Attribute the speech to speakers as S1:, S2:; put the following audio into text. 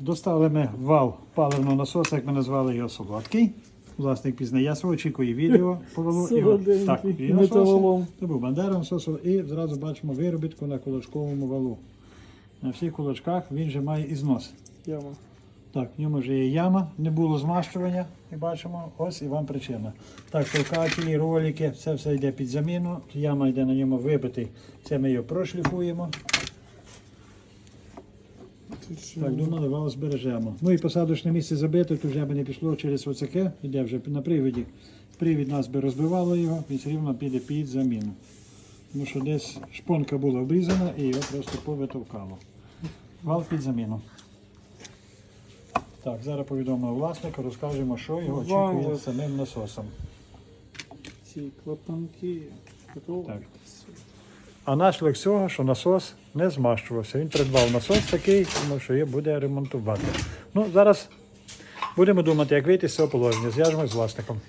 S1: достали ми вал паливного насоса, як ми назвали його солодкий. Власник пізнає свого, очікує відео по валу. І
S2: Солоденький,
S1: Так, і насоси. Це був бандера насосу. І зразу бачимо виробітку на кулачковому валу. На всіх кулачках він вже має ізнос.
S2: Яма.
S1: Так, в ньому вже є яма, не було змащування, і бачимо, ось і вам причина. Так, толкателі, ролики, це все йде під заміну. Яма йде на ньому вибитий. Це ми його прошліфуємо.
S2: Тут що?
S1: Так, думали, вал збережемо. Ну і посадочне місце забите, то вже би не пішло через оцяке, йде вже на привіді. Привід нас би розбивало його, і все рівно піде під заміну. Тому що десь шпонка була обрізана і його просто повитовкало. Вал під заміну. Так, зараз повідомимо власника, розкажемо, що його очікує самим насосом.
S2: Ці клапанки.
S1: Так. А наслідок цього, що насос не змащувався. Він придбав насос такий, тому що її буде ремонтувати. Ну, зараз будемо думати, як вийти з цього положення. Зв'яжемось з власником.